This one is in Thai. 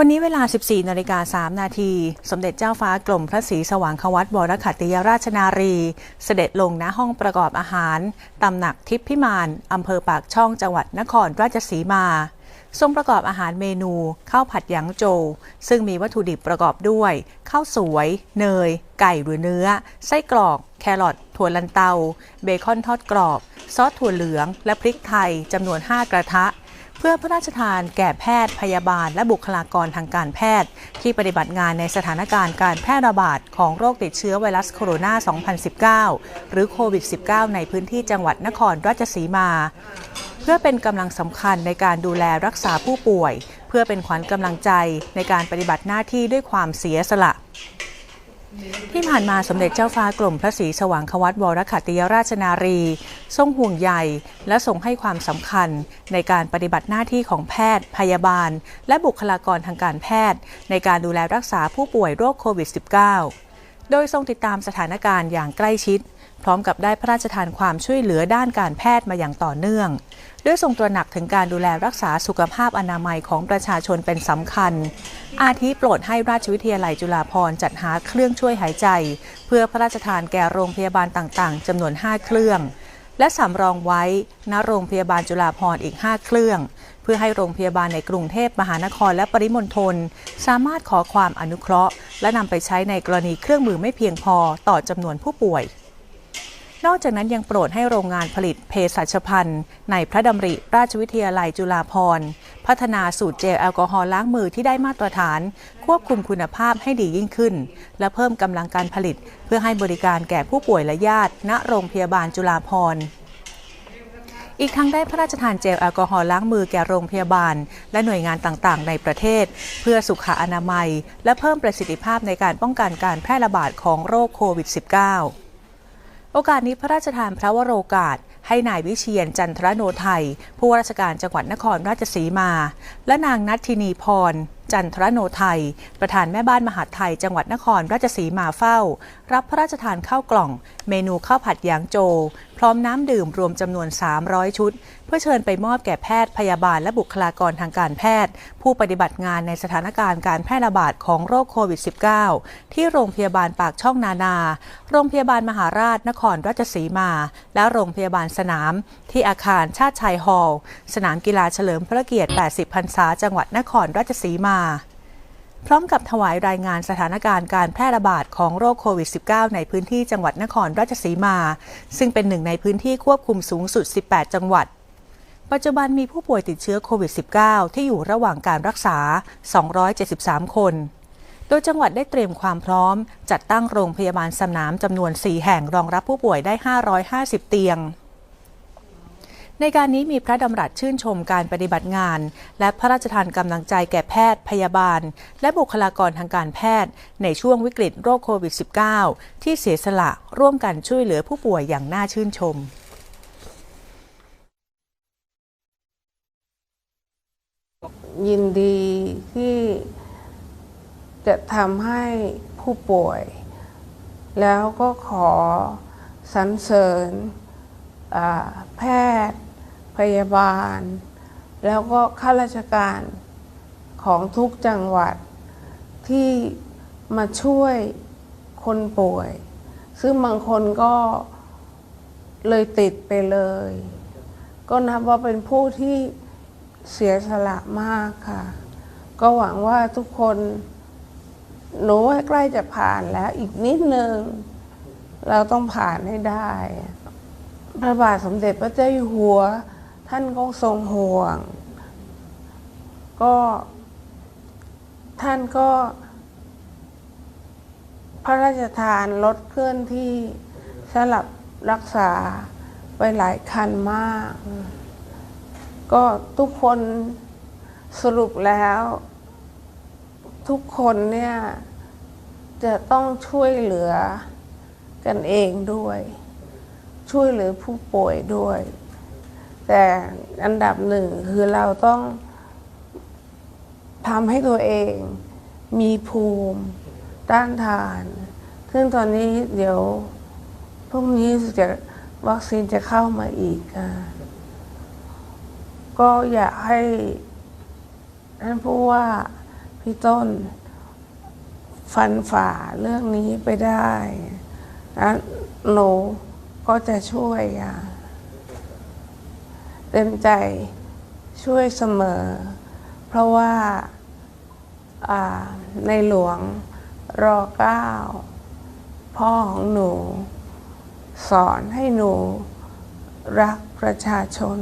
วันนี้เวลา 14นาฬิกา3นาที สมเด็จเจ้าฟ้ากรมพระศรีสว่างควัตวรขัตติยราชนารี เสด็จลงณห้องประกอบอาหาร ตำหนักทิพพิมานอำเภอปากช่องจังหวัดนครราชสีมา ทรงประกอบอาหารเมนูข้าวผัดหยางโจวซึ่งมีวัตถุดิบประกอบด้วยข้าวสวย เนย ไก่หรือเนื้อ ไส้กรอก แครอทถั่วลันเตา เบคอนทอดกรอบ ซอสถั่วเหลือง และพริกไทยจำนวน 5 กระทะ เพื่อพระราชทานแก่แพทย์พยาบาล และบุคลากรทางการแพทย์ ที่ปฏิบัติงานในสถานการณ์การแพร่ระบาดของโรคติดเชื้อไวรัสโคโรนา 2019 หรือโควิด -19 ในพื้นที่จังหวัดนครราชสีมา เพื่อเป็นกำลังสำคัญในการดูแลรักษาผู้ป่วย เพื่อเป็นขวัญกำลังใจในการปฏิบัติหน้าที่ด้วยความเสียสละ ที่ผ่านมาสมเด็จเจ้าฟ้ากรมพระศรีสว่างควัตวรขัตติยราชนารี ทรงห่วงใยและทรงให้ความสำคัญในการปฏิบัติหน้าที่ของแพทย์ พยาบาล และบุคลากรทางการแพทย์ ในการดูแลรักษาผู้ป่วยโรคโควิด -19 โดยทรงติดตามสถานการณ์อย่างใกล้ชิด พร้อมกับได้พระราชทานความช่วยเหลือด้านการแพทย์มาอย่างต่อเนื่องด้วยทรงตระหนักถึงการดูแลรักษาสุขภาพอนามัยของประชาชนเป็นสำคัญ อาทิโปรดให้ราชวิทยาลัยจุฬาภรณ์จัดหาเครื่องช่วยหายใจ เพื่อพระราชทานแก่โรงพยาบาลต่างๆจำนวน 5 เครื่อง และสำรองไว้ณโรงพยาบาลจุฬาภรณ์อีก 5 เครื่อง เพื่อให้โรงพยาบาลในกรุงเทพมหานครและปริมณฑลสามารถขอความอนุเคราะห์ และนำไปใช้ในกรณีเครื่องมือไม่เพียงพอต่อจำนวนผู้ป่วย นอกจากนั้นยังโปรดให้โรงงานผลิตเภสัชพันธ์ในพระดำริราชวิทยาลัยจุฬาภรณ์ พัฒนาสูตรเจลแอลกอฮอล์ล้างมือที่ได้มาตรฐาน ควบคุมคุณภาพให้ดียิ่งขึ้น และเพิ่มกำลังการผลิต เพื่อให้บริการแก่ผู้ป่วยและญาติ ณโรงพยาบาลจุฬาภรณ์ อีกทั้งได้พระราชทานเจลแอลกอฮอล์ล้างมือแก่โรงพยาบาล และหน่วยงานต่างๆ ในประเทศ เพื่อสุขอนามัย และเพิ่มประสิทธิภาพในการป้องกันการแพร่ระบาดของโรคโควิด -19 โอกาสนี้พระราชทานพระวโรกาส ให้นายวิเชียนจันทรโนไทย ผู้ว่าราชการจังหวัดนครราชสีมา และนางนัทธินีพร จันทรโนไทย ประธานแม่บ้านมหาดไทย จังหวัดนครราชสีมาเฝ้า รับพระราชทานข้าวกล่อง เมนูข้าวผัดยางโจ พร้อมน้ำดื่มรวมจำนวน 300 ชุด เพื่อเชิญไปมอบแก่แพทย์พยาบาลและบุคลากรทางการแพทย์ ผู้ปฏิบัติงานในสถานการณ์การแพร่ระบาดของโรคโควิด -19 ที่โรงพยาบาลปากช่องนานา โรงพยาบาลมหาราชนครราชสีมา และโรงพยาบาลสนาม ที่อาคารชาติชัยฮอลล์สนามกีฬาเฉลิมพระเกียรติ 80 พรรษาจังหวัดนครราชสีมา พร้อมกับถวายรายงานสถานการณ์การแพร่ระบาดของโรคโควิด -19 ในพื้นที่จังหวัดนครราชสีมา ซึ่งเป็นหนึ่งในพื้นที่ควบคุมสูงสุด 18 จังหวัด ปัจจุบันมีผู้ป่วยติดเชื้อโควิด -19 ที่อยู่ระหว่างการรักษา 273 คน โดยจังหวัดได้เตรียมความพร้อม จัดตั้งโรงพยาบาลสนามจำนวน 4 แห่งรองรับผู้ป่วยได้ 550 เตียง ในการนี้มีพระดำรัสชื่นชมการปฏิบัติงาน และพระราชทานกำลังใจแก่แพทย์ พยาบาล และบุคลากรทางการแพทย์ ในช่วงวิกฤตโรคโควิด -19 ที่เสียสละร่วมกันช่วยเหลือผู้ป่วยอย่างน่าชื่นชมยินดีที่จะทำให้ผู้ป่วย แล้วก็ขอสรรเสริญแพทย์ พยาบาล แล้วก็ข้าราชการของทุกจังหวัดที่มาช่วยคนป่วย ซึ่งบางคนก็เลยติดไปเลย ก็นับว่าเป็นผู้ที่เสียสละมากค่ะ ก็หวังว่าทุกคนหนูว่าใกล้จะผ่านแล้วอีกนิดนึง เราต้องผ่านให้ได้ พระบาทสมเด็จพระเจ้าอยู่หัว ท่านก็ทรงห่วง ก็ท่านก็ พระราชทานรถเคลื่อนที่สลับรักษาไปหลายคันมาก ก็ทุกคนสรุปแล้ว ทุกคนเนี่ย จะต้องช่วยเหลือกันเองด้วย ช่วยเหลือผู้ป่วยด้วย แต่อันดับหนึ่งคือเราต้องทำให้ตัวเองมีภูมิต้านทาน ซึ่งตอนนี้เดี๋ยวพรุ่งนี้จะวัคซีนจะเข้ามาอีกค่ะก็อยากให้ท่านผู้ว่าพี่ต้นฟันฝ่าเรื่องนี้ไปได้แล้วหนูก็จะช่วยอะ เต็มใจช่วยเสมอ เพราะว่าในหลวงรอเก้าพ่อของหนู สอนให้หนูรักประชาชน